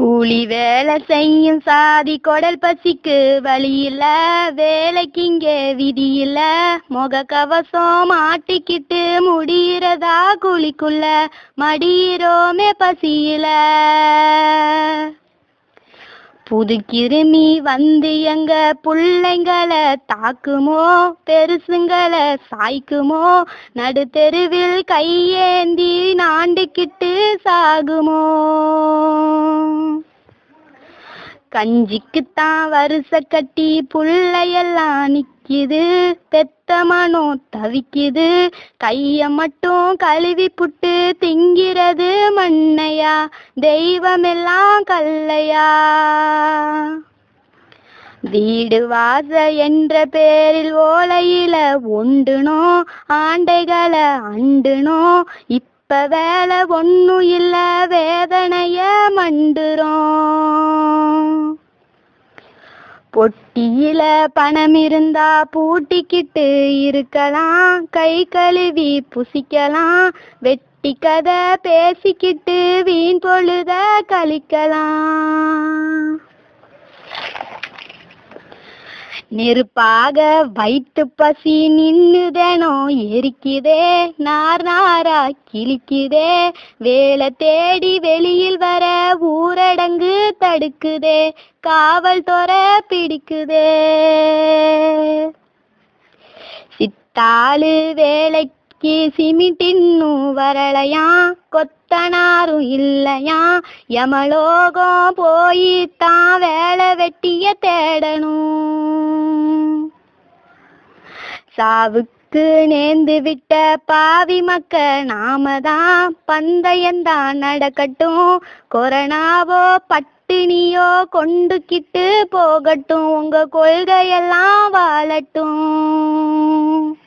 கூலி வேலை செய்யும் சாதி கொடல் பசிக்கு வழி இல்ல வேலைக்கு இங்கே விதி இல்ல. முக கவசம் மாட்டிக்கிட்டு முடியிறதா குழிக்குள்ள மடியிறோமே பசியில. புது கிருமி வந்து எங்க பிள்ளைங்களை தாக்குமோ? பெருசுங்களை சாய்க்குமோ? நடுத்தெருவில் கையேந்தி நாண்டுக்கிட்டு சாகுமோ? கஞ்சிக்குத்தான் வருஷ கட்டி புள்ளையெல்லாம் நிக்கிது. பெத்த மனம் தவிக்குது. கைய மட்டும் கழுவி புட்டு திங்கிறது மண்ணையா? தெய்வமெல்லாம் கல்லையா? வீடு வாச என்ற பேரில் ஓலையில ஒண்டுனோ? ஆண்டைகளை அண்டுனோ? இப்ப வேலை ஒண்ணும் இல்ல வேதனைய மண்டுறோம். பொட்டியில பணம் இருந்தா பூட்டிக்கிட்டு இருக்கலாம். கை கழுவி புசிக்கலாம். வெட்டி கதை பேசிக்கிட்டு வீண் பொழுத கழிக்கலாம். நெருப்பாக வயிற்று பசி நின்னுதேனோ எரிக்குதே நார் நாரா கிழிக்குதே வேலை தேடி வெளியில் வர ஊரடங்கு தடுக்குதே காவல் துற பிடிக்குதே. சித்தாளு வேலைக்கு சிமிட் இன்னும் வரலையாம் கொத்தனாரும் இல்லையாம் யமலோகம் போய் தான் வேலை வெட்டிய தேடணும். சாவுக்கு நேர்ந்து விட்ட பாவி மக்க நாம தான் பந்தயம்தான் நடக்கட்டும். கொரோனாவோ பட்டினியோ கொண்டுக்கிட்டு போகட்டும். உங்க கொள்கையெல்லாம் வாழட்டும்.